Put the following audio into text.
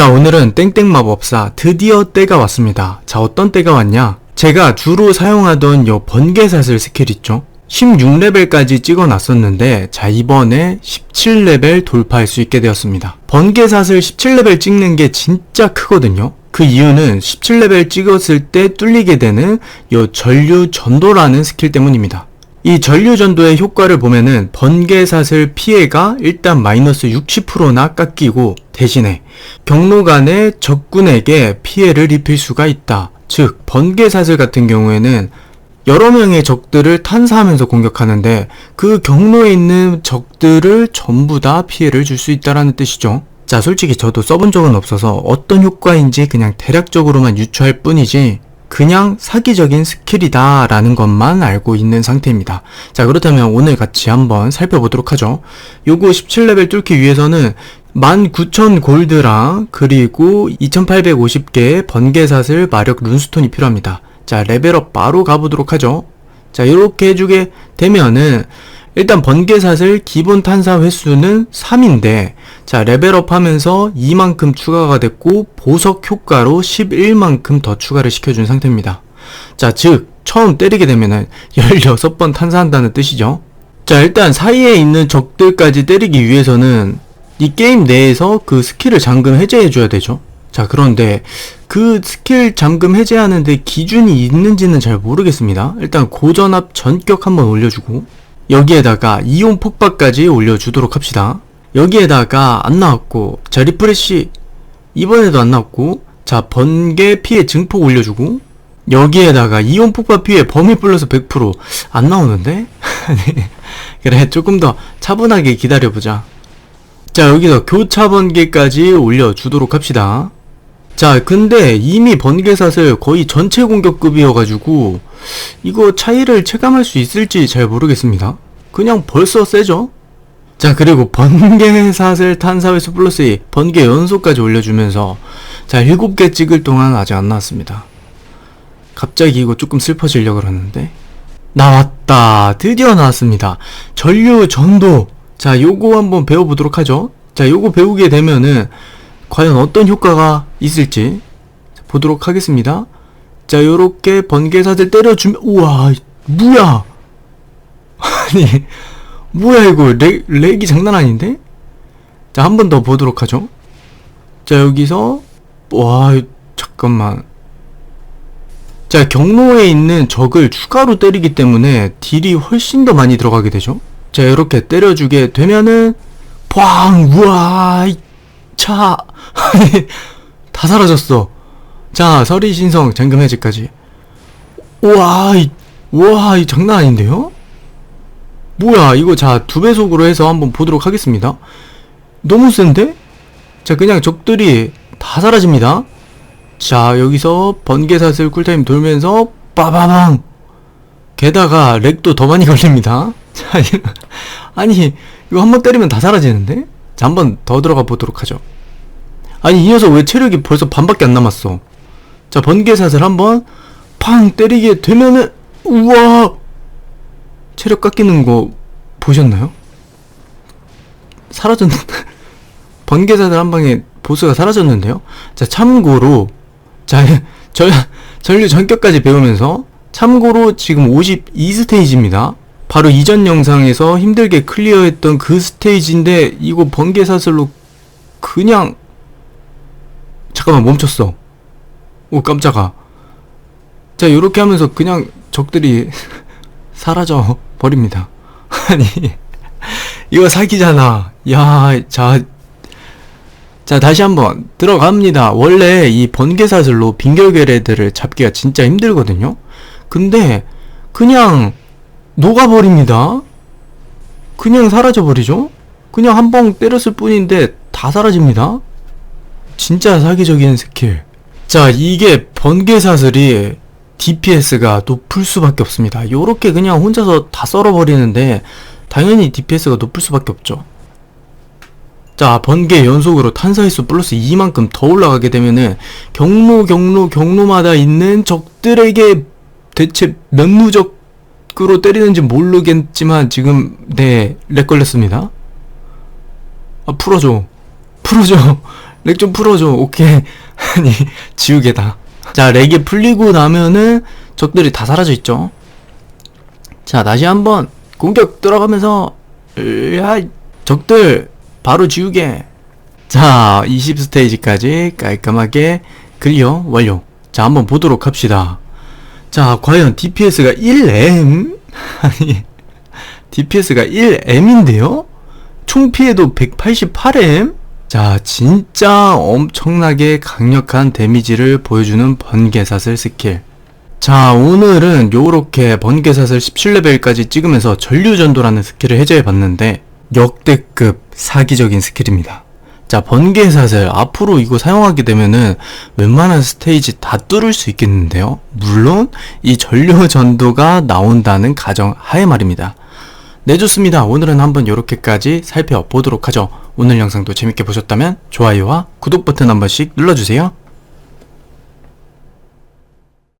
자, 오늘은 땡땡 마법사 드디어 때가 왔습니다. 자, 어떤 때가 왔냐? 제가 주로 사용하던 요 번개사슬 스킬 있죠? 16레벨까지 찍어놨었는데, 자, 이번에 17레벨 돌파할 수 있게 되었습니다. 번개사슬 17레벨 찍는 게 진짜 크거든요? 그 이유는 17레벨 찍었을 때 뚫리게 되는 요 전류 전도라는 스킬 때문입니다. 이 전류 전도의 효과를 보면은 번개사슬 피해가 일단 마이너스 60%나 깎이고 대신에 경로 간의 적군에게 피해를 입힐 수가 있다. 즉 번개사슬 같은 경우에는 여러 명의 적들을 탄사하면서 공격하는데 그 경로에 있는 적들을 전부 다 피해를 줄 수 있다라는 뜻이죠. 자, 솔직히 저도 써본 적은 없어서 어떤 효과인지 그냥 대략적으로만 유추할 뿐이지 그냥 사기적인 스킬이다 라는 것만 알고 있는 상태입니다. 자, 그렇다면 오늘 같이 한번 살펴보도록 하죠. 요거 17레벨 뚫기 위해서는 19,000 골드랑 그리고 2,850개의 번개사슬 마력 룬스톤이 필요합니다. 자, 레벨업 바로 가보도록 하죠. 자, 이렇게 해주게 되면은 일단 번개사슬 기본 탄사 횟수는 3인데 자 레벨업 하면서 2만큼 추가가 됐고 보석 효과로 11만큼 더 추가를 시켜준 상태입니다. 자 즉 처음 때리게 되면은 16번 탄사한다는 뜻이죠. 자 일단 사이에 있는 적들까지 때리기 위해서는 이 게임 내에서 그 스킬을 잠금 해제해줘야 되죠. 자 그런데 그 스킬 잠금 해제하는데 기준이 있는지는 잘 모르겠습니다. 일단 고전압 전격 한번 올려주고 여기에다가 이온 폭발까지 올려주도록 합시다. 여기에다가 안 나왔고 자 리프레시 이번에도 안 나왔고 자 번개 피해 증폭 올려주고 여기에다가 이온 폭발 피해 범위 플러스 100%안 나오는데? 그래 조금 더 차분하게 기다려보자 자 여기서 교차 번개까지 올려주도록 합시다 자 근데 이미 번개샷을 거의 전체 공격급이어가지고 이거 차이를 체감할 수 있을지 잘 모르겠습니다 그냥 벌써 세죠? 자 그리고 번개샷을 탄사회수 플러스 2 번개 연속까지 올려주면서 자 7개 찍을 동안 아직 안 나왔습니다. 갑자기 이거 조금 슬퍼지려 그러는데. 나왔다. 드디어 나왔습니다. 전류 전도. 자 요거 한번 배워보도록 하죠. 자 요거 배우게 되면은 과연 어떤 효과가 있을지 보도록 하겠습니다. 자 요렇게 번개사들 때려주면 우와 뭐야 아니 뭐야 이거. 렉, 렉이 장난 아닌데? 자 한 번 더 보도록 하죠. 자 여기서 와 잠깐만. 자 경로에 있는 적을 추가로 때리기 때문에 딜이 훨씬 더 많이 들어가게 되죠. 자 이렇게 때려주게 되면은 팡 우와 차! 다 사라졌어. 자 서리 신성 잠금 해제까지. 우와 이, 우와 이 장난 아닌데요 뭐야 이거 자 두 배속으로 해서 한번 보도록 하겠습니다. 너무 센데? 자 그냥 적들이 다 사라집니다. 자 여기서 번개사슬 쿨타임 돌면서 빠바방 게다가 렉도 더 많이 걸립니다. 자 아니 이거 한 번 때리면 다 사라지는데? 자 한 번 더 들어가 보도록 하죠. 아니 이 녀석 왜 체력이 벌써 반밖에 안 남았어? 자 번개사슬 한번 팡! 때리게 되면은 우와 체력 깎이는 거 보셨나요? 사라졌는 번개사슬 한 방에 보스가 사라졌는데요. 자 참고로 자 저, 전류 전격까지 배우면서 참고로 지금 52스테이지입니다. 바로 이전 영상에서 힘들게 클리어했던 그 스테이지인데 이거 번개사슬로 그냥 잠깐만 멈췄어. 오 깜짝아. 자 요렇게 하면서 그냥 적들이 사라져 버립니다. 아니 이거 사기잖아. 야, 자, 자 다시 한번 들어갑니다. 원래 이 번개사슬로 빙결계레들을 잡기가 진짜 힘들거든요. 근데 그냥 녹아버립니다. 그냥 사라져 버리죠. 그냥 한방 때렸을 뿐인데 다 사라집니다. 진짜 사기적인 스킬. 자, 이게 번개사슬이 DPS가 높을 수밖에 없습니다. 요렇게 그냥 혼자서 다 썰어버리는데 당연히 DPS가 높을 수밖에 없죠. 자, 번개 연속으로 탄사횟수 플러스 2만큼 더 올라가게 되면은 경로 경로 경로마다 있는 적들에게 대체 몇 누적으로 때리는지 모르겠지만 지금 네, 렉 걸렸습니다. 아, 풀어줘. 풀어줘. 렉 좀 풀어줘. 오케이. 아니, 지우개다. 자, 렉이 풀리고 나면은 적들이 다 사라져 있죠. 자, 다시 한번 공격 들어가면서, 야, 적들, 바로 지우개. 자, 20스테이지까지 깔끔하게 클리어 완료. 자, 한번 보도록 합시다. 자, 과연 DPS가 1M? 아니, DPS가 1M인데요? 총 피해도 188M? 자, 진짜 엄청나게 강력한 데미지를 보여주는 번개사슬 스킬. 자, 오늘은 요렇게 번개사슬 17레벨까지 찍으면서 전류전도라는 스킬을 해제해 봤는데, 역대급 사기적인 스킬입니다. 자, 번개사슬 앞으로 이거 사용하게 되면은 웬만한 스테이지 다 뚫을 수 있겠는데요. 물론 이 전류 전도가 나온다는 가정 하에 말입니다. 네, 좋습니다. 오늘은 한번 이렇게까지 살펴보도록 하죠. 오늘 영상도 재밌게 보셨다면 좋아요와 구독 버튼 한 번씩 눌러주세요.